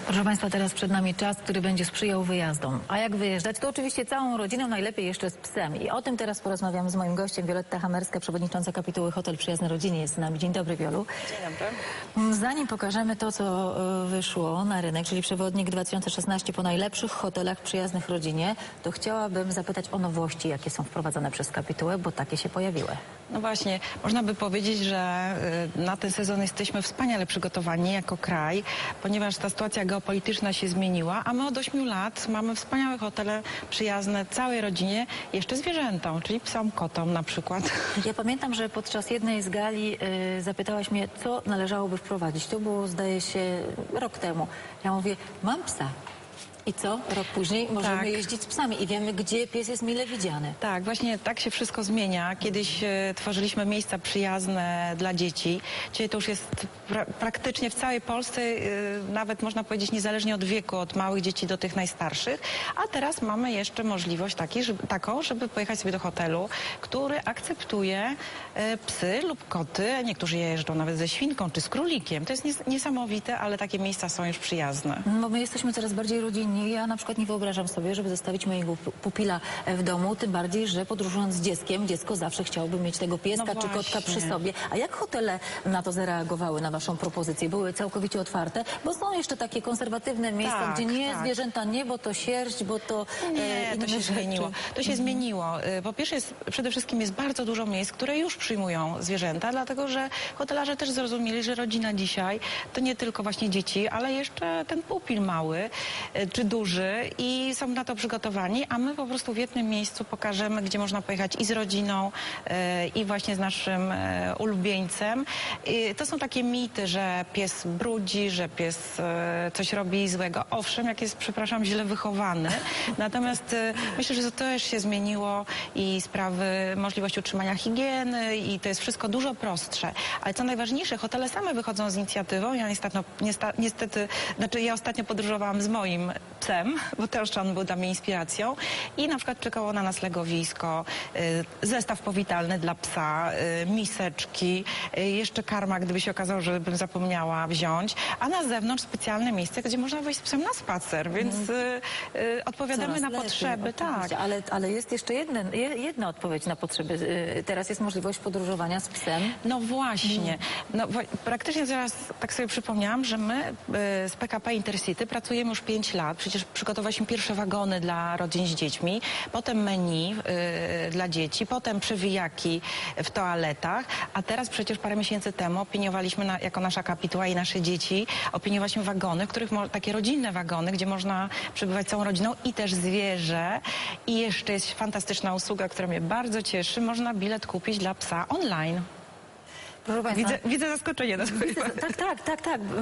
Proszę Państwa, teraz przed nami czas, który będzie sprzyjał wyjazdom. A jak wyjeżdżać? To oczywiście całą rodziną, najlepiej jeszcze z psem. I o tym teraz porozmawiam z moim gościem, Wioletta Hamerska, przewodnicząca kapituły Hotel Przyjazne Rodzinie jest z nami. Dzień dobry, Wiolu. Dzień dobry. Mm, Zanim pokażemy to, co e, wyszło na rynek, czyli przewodnik 2016 po najlepszych hotelach przyjaznych rodzinie, to chciałabym zapytać o nowości, jakie są wprowadzane przez kapitułę, bo takie się pojawiły. No właśnie, można by powiedzieć, że y, na ten sezon jesteśmy wspaniale przygotowani jako kraj, ponieważ ta sytuacja geopolityczna się zmieniła, a my od 8 lat mamy wspaniałe hotele przyjazne całej rodzinie, jeszcze zwierzętom, czyli psom, kotom na przykład. Ja pamiętam, że podczas jednej z gali y, zapytałaś mnie, co należałoby wprowadzić. To było, zdaje się, rok temu. Ja mówię, mam psa. I co? Rok później możemy Tak. jeździć z psami i wiemy, gdzie pies jest mile widziany. Tak, właśnie tak się wszystko zmienia. Kiedyś e, tworzyliśmy miejsca przyjazne dla dzieci. Dzisiaj to już jest pra praktycznie w całej Polsce, e, nawet można powiedzieć niezależnie od wieku, od małych dzieci do tych najstarszych. A teraz mamy jeszcze możliwość taki, żeby, taką, żeby pojechać sobie do hotelu, który akceptuje e, psy lub koty. Niektórzy jeżdżą nawet ze świnką czy z królikiem. To jest nies niesamowite, ale takie miejsca są już przyjazne. Bo my jesteśmy coraz bardziej rodzinni. Ja na przykład nie wyobrażam sobie, żeby zostawić mojego pu- pupila e, w domu, tym bardziej, że podróżując z dzieckiem, dziecko zawsze chciałoby mieć tego pieska No czy kotka przy sobie. A jak hotele na to zareagowały, na waszą propozycję? Były całkowicie otwarte? Bo są jeszcze takie konserwatywne miejsca, Tak, gdzie nie, tak. zwierzęta nie, bo to sierść, bo to e, Nie, to się rzeczy. zmieniło. To się zmieniło. Y, Po pierwsze, jest, przede wszystkim jest bardzo dużo miejsc, które już przyjmują zwierzęta, dlatego że hotelarze też zrozumieli, że rodzina dzisiaj to nie tylko właśnie dzieci, ale jeszcze ten pupil mały y, czy duży i są na to przygotowani, a my po prostu w jednym miejscu pokażemy, gdzie można pojechać i z rodziną, y, i właśnie z naszym y, ulubieńcem. To są takie mity, że pies brudzi, że pies y, coś robi złego. Owszem, jak jest, przepraszam, źle wychowany. Natomiast myślę, że to też się zmieniło i sprawy możliwości utrzymania higieny i to jest wszystko dużo prostsze. Ale co najważniejsze, hotele same wychodzą z inicjatywą. Ja niestety, niestety znaczy ja ostatnio podróżowałam z moim psem, bo też on był dla mnie inspiracją i na przykład czekało na nas legowisko, y, zestaw powitalny dla psa, y, miseczki, y, jeszcze karma, gdyby się okazało, że bym zapomniała wziąć, a na zewnątrz specjalne miejsce, gdzie można wyjść z psem na spacer, więc y, odpowiadamy Coraz na lepiej, potrzeby, tak. Ale, ale jest jeszcze jeden, je- jedna odpowiedź na potrzeby. Teraz jest możliwość podróżowania z psem. No właśnie. No, wa- praktycznie teraz tak sobie przypomniałam, że my z PKP Intercity pracujemy już 5 lat. Przecież przygotowaliśmy pierwsze wagony dla rodzin z dziećmi, potem menu y, dla dzieci, potem przewijaki w toaletach, a teraz przecież parę miesięcy temu opiniowaliśmy na, jako nasza kapituła i nasze dzieci, opiniowaliśmy wagony, w których takie rodzinne wagony, gdzie można przebywać całą rodziną i też zwierzę. I jeszcze jest fantastyczna usługa, która mnie bardzo cieszy. Można bilet kupić dla psa online. Proszę Państwa, Widzę, widzę zaskoczenie na swojej Widzę, tak, tak, tak, tak, bo,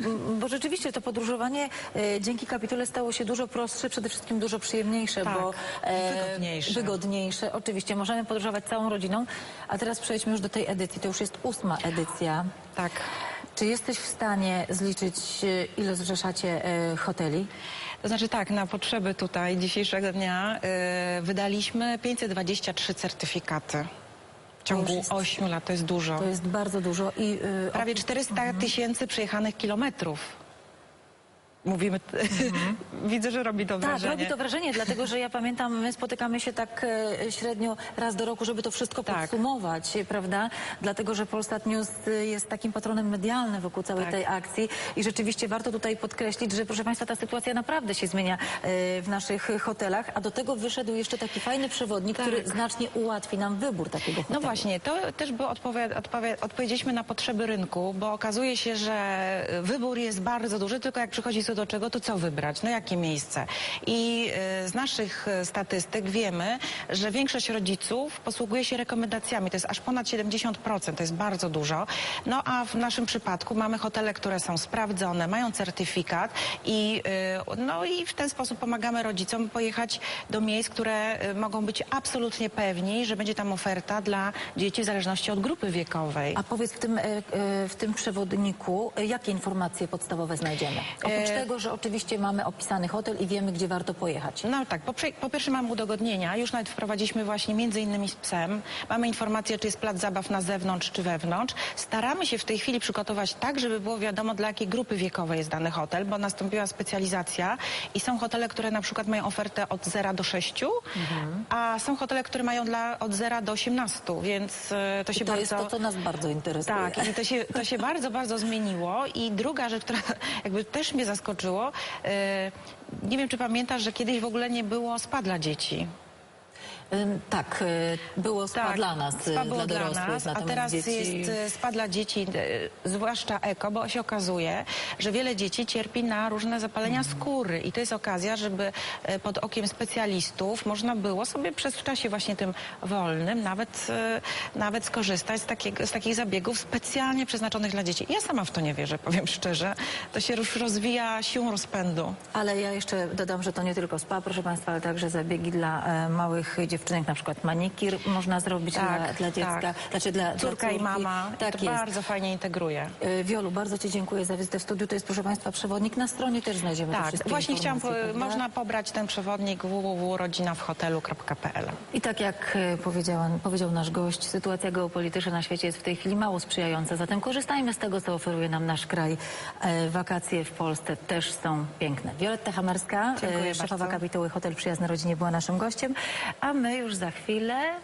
bo, bo rzeczywiście to podróżowanie e, dzięki kapitule stało się dużo prostsze, przede wszystkim dużo przyjemniejsze, Tak, bo wygodniejsze. wygodniejsze. Oczywiście, możemy podróżować całą rodziną, a teraz przejdźmy już do tej edycji, to już jest ósma edycja. Tak. Czy jesteś w stanie zliczyć, e, ile zrzeszacie e, hoteli? To znaczy tak, na potrzeby tutaj dzisiejszego dnia y, wydaliśmy 523 certyfikaty. W ciągu już jest- 8 lat to jest dużo. To jest bardzo dużo i e, Prawie 400 tysięcy przejechanych kilometrów. Mówimy, widzę, że robi to Tak, wrażenie. robi to wrażenie, dlatego że ja pamiętam, my spotykamy się tak e, średnio raz do roku, żeby to wszystko Tak. podsumować, prawda? Dlatego, że Polsat News e, jest takim patronem medialnym wokół całej Tak. tej akcji i rzeczywiście warto tutaj podkreślić, że proszę Państwa, ta sytuacja naprawdę się zmienia e, w naszych hotelach, a do tego wyszedł jeszcze taki fajny przewodnik, Tak. który znacznie ułatwi nam wybór takiego hotelu. No właśnie, to też by odpowie, odpowie, odpowiedzieliśmy na potrzeby rynku, bo okazuje się, że wybór jest bardzo duży, tylko jak przychodzi co do czego, to co wybrać, no jakie miejsce. I y, z naszych y, statystyk wiemy, że większość rodziców posługuje się rekomendacjami, to jest aż ponad 70%, to jest bardzo dużo. No a w naszym przypadku mamy hotele, które są sprawdzone, mają certyfikat i, y, no, i w ten sposób pomagamy rodzicom pojechać do miejsc, które mogą być absolutnie pewni, że będzie tam oferta dla dzieci w zależności od grupy wiekowej. A powiedz w tym, w tym przewodniku, jakie informacje podstawowe znajdziemy? Oprócz E, tego, że oczywiście mamy opisany hotel i wiemy, gdzie warto pojechać. No tak, po, po pierwsze mamy udogodnienia, już nawet wprowadziliśmy właśnie między innymi z psem. Mamy informację, czy jest plac zabaw na zewnątrz, czy wewnątrz. Staramy się w tej chwili przygotować tak, żeby było wiadomo, dla jakiej grupy wiekowej jest dany hotel, bo nastąpiła specjalizacja i są hotele, które na przykład mają ofertę od 0 do 6, a są hotele, które mają dla, od 0 do 18, więc e, to się I to bardzo... jest to, co nas bardzo interesuje. Tak, i to się, to się bardzo, bardzo zmieniło. I druga rzecz, która jakby też mnie zaskoczyło, e, nie wiem, czy pamiętasz, że kiedyś w ogóle nie było spa dla dzieci. Ym, Tak, y, było spa dla nas, y, Tak, spa było dla dorosłych, nas, a natomiast teraz dzieci... jest e, spa dla dzieci, zwłaszcza eko, bo się okazuje, że wiele dzieci cierpi na różne zapalenia Mhm. skóry i to jest okazja, żeby pod okiem specjalistów można było sobie przez w czasie właśnie tym wolnym nawet, nawet skorzystać z, takiego, z takich zabiegów specjalnie przeznaczonych dla dzieci. Ja sama w to nie wierzę, powiem szczerze. To się już rozwija siłą rozpędu. Ale ja jeszcze dodam, że to nie tylko spa, proszę Państwa, ale także zabiegi dla e, małych dziewczynek, na przykład manikir można zrobić dla, Tak, dla dziecka, tak. znaczy dla dla Córka i córki. mama Tak to jest. bardzo fajnie integruje. E, Wiolu, bardzo Ci dziękuję za wizytę w studiu. To jest, proszę Państwa, przewodnik. Na stronie też znajdziemy Tak, wszystkie właśnie chciałam, prawda? można pobrać ten przewodnik www.rodzinawhotelu.pl. I tak jak e, powiedziała, powiedział nasz gość, sytuacja geopolityczna na świecie jest w tej chwili mało sprzyjająca, zatem korzystajmy z tego, co oferuje nam nasz kraj. E, Wakacje w Polsce też są piękne. Wioletta Hamerska, Dziękuję szefowa bardzo. kapituły Hotel Przyjazny Rodzinie była naszym gościem, a my już za chwilę